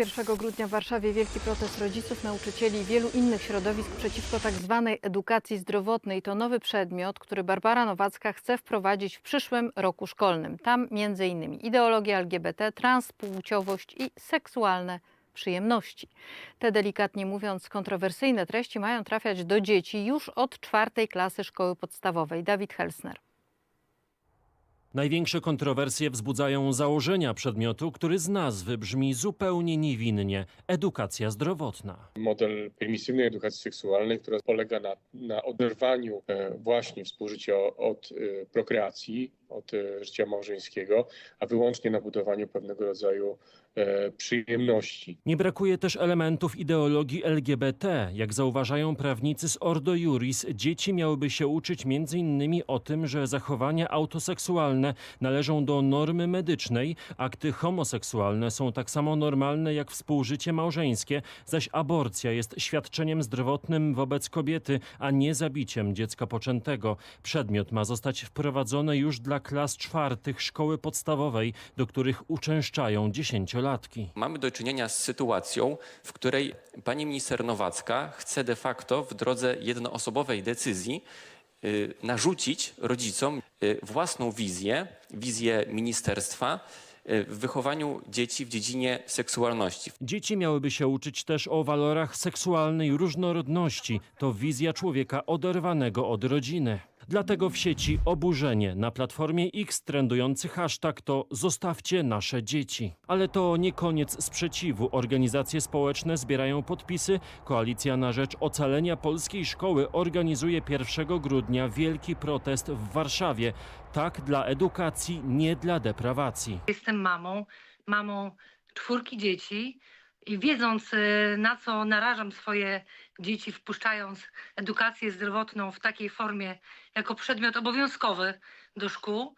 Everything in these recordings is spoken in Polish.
1 grudnia w Warszawie wielki protest rodziców, nauczycieli i wielu innych środowisk przeciwko tak zwanej edukacji zdrowotnej. To nowy przedmiot, który Barbara Nowacka chce wprowadzić w przyszłym roku szkolnym. Tam m.in. ideologia LGBT, transpłciowość i seksualne przyjemności. Te delikatnie mówiąc kontrowersyjne treści mają trafiać do dzieci już od czwartej klasy szkoły podstawowej. Dawid Helsner. Największe kontrowersje wzbudzają założenia przedmiotu, który z nazwy brzmi zupełnie niewinnie edukacja zdrowotna. model permisywnej edukacji seksualnej, która polega na, na oderwaniu e, właśnie współżycia od e, prokreacji, od e, życia małżeńskiego, a wyłącznie na budowaniu pewnego rodzaju e, przyjemności. Nie brakuje też elementów ideologii LGBT. Jak zauważają prawnicy z Ordo Juris, dzieci miałyby się uczyć m.in. o tym, że zachowania autoseksualne należą do normy medycznej, akty homoseksualne są tak samo normalne jak współżycie małżeńskie, zaś aborcja jest świadczeniem zdrowotnym wobec kobiety, a nie zabiciem dziecka poczętego. Przedmiot ma zostać wprowadzony już dla klas czwartych szkoły podstawowej, do których uczęszczają dziesięciolatki. Mamy do czynienia z sytuacją, w której pani minister Nowacka chce de facto w drodze jednoosobowej decyzji y, narzucić rodzicom y, własną wizję, wizję ministerstwa y, w wychowaniu dzieci w dziedzinie seksualności. Dzieci miałyby się uczyć też o walorach seksualnej różnorodności. To wizja człowieka oderwanego od rodziny. Dlatego w sieci oburzenie. Na platformie X trendujący hashtag to Zostawcie nasze dzieci. Ale to nie koniec sprzeciwu. Organizacje społeczne zbierają podpisy. Koalicja na rzecz ocalenia polskiej szkoły organizuje 1 grudnia wielki protest w Warszawie. Tak dla edukacji, nie dla deprawacji. Jestem mamą, mamą czwórki dzieci i wiedząc, y, na co narażam swoje dzieci, wpuszczając edukację zdrowotną w takiej formie jako przedmiot obowiązkowy do szkół,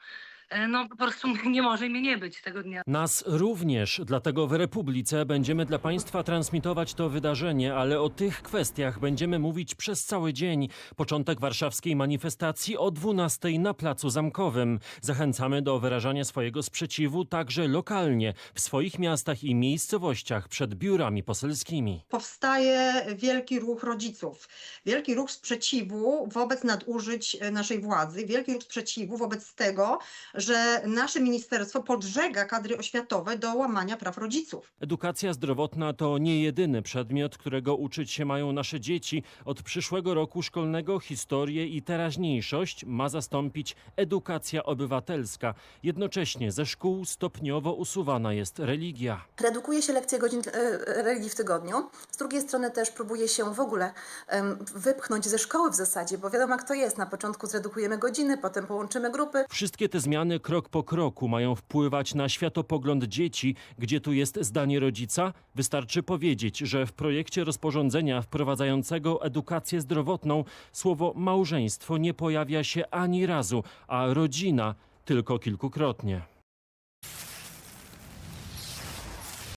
no po prostu nie może mnie nie być tego dnia. Nas również, dlatego w Republice będziemy dla Państwa transmitować to wydarzenie, ale o tych kwestiach będziemy mówić przez cały dzień. Początek warszawskiej manifestacji o 12 na Placu Zamkowym. Zachęcamy do wyrażania swojego sprzeciwu także lokalnie, w swoich miastach i miejscowościach przed biurami poselskimi. powstaje wielki ruch rodziców, wielki ruch sprzeciwu wobec nadużyć e, naszej władzy, wielki ruch sprzeciwu wobec tego, że nasze ministerstwo podżega kadry oświatowe do łamania praw rodziców. Edukacja zdrowotna to nie jedyny przedmiot, którego uczyć się mają nasze dzieci. Od przyszłego roku szkolnego historię i teraźniejszość ma zastąpić edukacja obywatelska. Jednocześnie ze szkół stopniowo usuwana jest religia. Redukuje się lekcje godzin e, religii w tygodniu. Z drugiej strony też próbuje się w ogóle wypchnąć ze szkoły w zasadzie, bo wiadomo jak to jest. Na początku zredukujemy godziny, potem połączymy grupy. Wszystkie te zmiany krok po kroku mają wpływać na światopogląd dzieci. Gdzie tu jest zdanie rodzica? Wystarczy powiedzieć, że w projekcie rozporządzenia wprowadzającego edukację zdrowotną słowo małżeństwo nie pojawia się ani razu, a rodzina tylko kilkukrotnie.